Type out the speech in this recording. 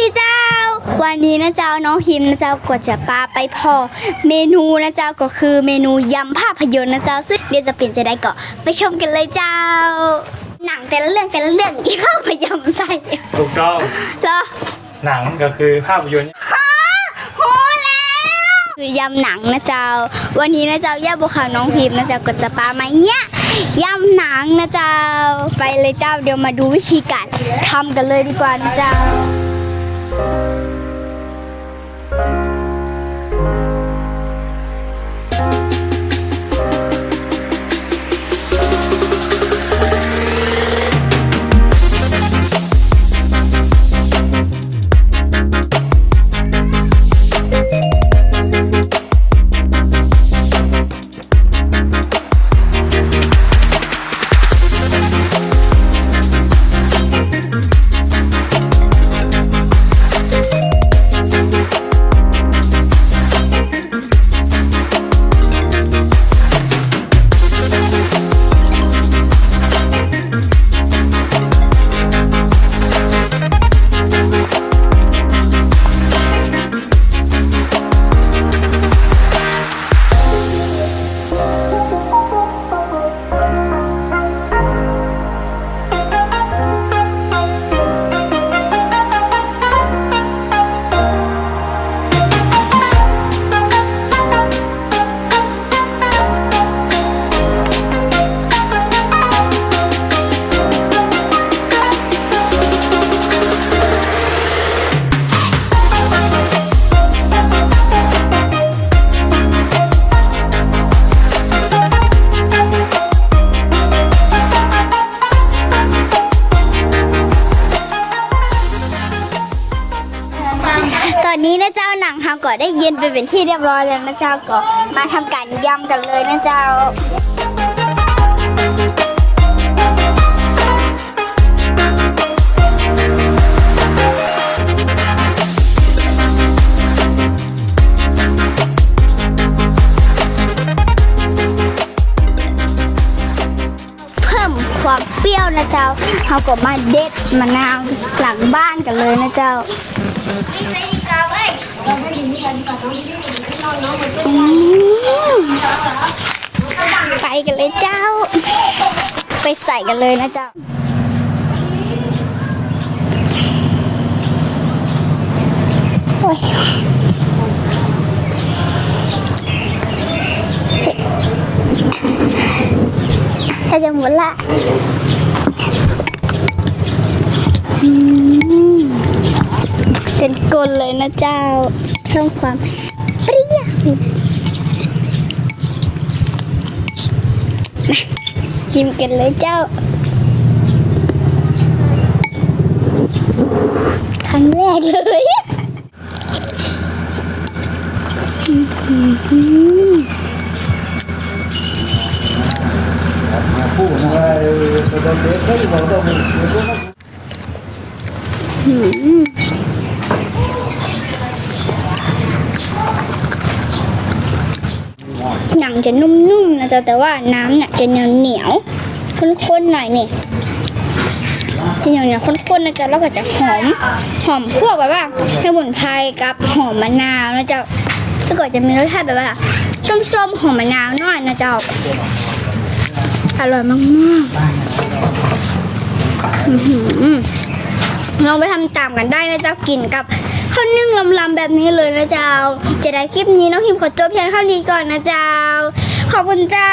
ดีเจ้า วันนี้นะเจ้าน้องพิมพ์นะเจ้าก็จะปาไปพอ เมนูนะเจ้าก็คือเมนูยำภาพยนตร์นะเจ้าซึ่งเดี๋ยวจะเปลี่ยนจะได้ก็ไปชมกันเลยเจ้า หนังแต่ละเรื่องแต่ละเรื่องที่เข้าไปยำใส่ถูกต้องเหรอหนังก็คือภาพยนตร์โหแล้วคือยำหนังนะเจ้า วันนี้นะเจ้าย่าบุคาวน้องพิมพ์นะเจ้าก็จะปาไหมเนี่ยยำหนังนะเจ้า ไปเลยเจ้าเดี๋ยวมาดูวิธีการทำกันเลยดีกว่านะเจ้า ต อนนี้นะเจ้าหนังทำก็ได้เย็นไปเป็นที่เรียบร้อยแล้วนะเจ้าก็มาทำการยำกันเลยนะเจ้าเพิ่มความเปรี้ยวนะเจ้าเขาก็มาเด็ดมะนาวหลังบ้านกันเลยนะเจ้า ไปกันเลยเจ้า ไปใส่กันเลยนะเจ้าโอ้ยถ้าจะหมดละ นเลยนะเจ้าเพิ่มความเปรี้ยวมากินกันเลยเจ้า ครั้งแรกเลยอืม ผู้ว่าตอนเด็กเขาบอกต้อ งมีอืมหนังจะนุ่มๆนะจ๊ะแต่ว่าน้ำเนี่ยจะเหนียวเหนียวข้นๆหน่อยนี่จะเหนียวเหนียวข้นๆนะจ๊ะแล้วก็จะหอมหอมพวกแบบว่าสมุนไพรกับหอมมะนาวนะจ๊ะแล้วก็จะมีรสชาติแบบว่าส้มๆหอมมะนาวหน่อยนะจ๊ะอร่อยมากๆอืลองไปทำตามกันได้นะจ้ากินกับข้าวนึ่งลำ แบบนี้เลยนะเจ้า จะได้คลิปนี้น้องพิมขอจบเพียงเท่านี้ก่อนนะเจ้า ขอบคุณเจ้า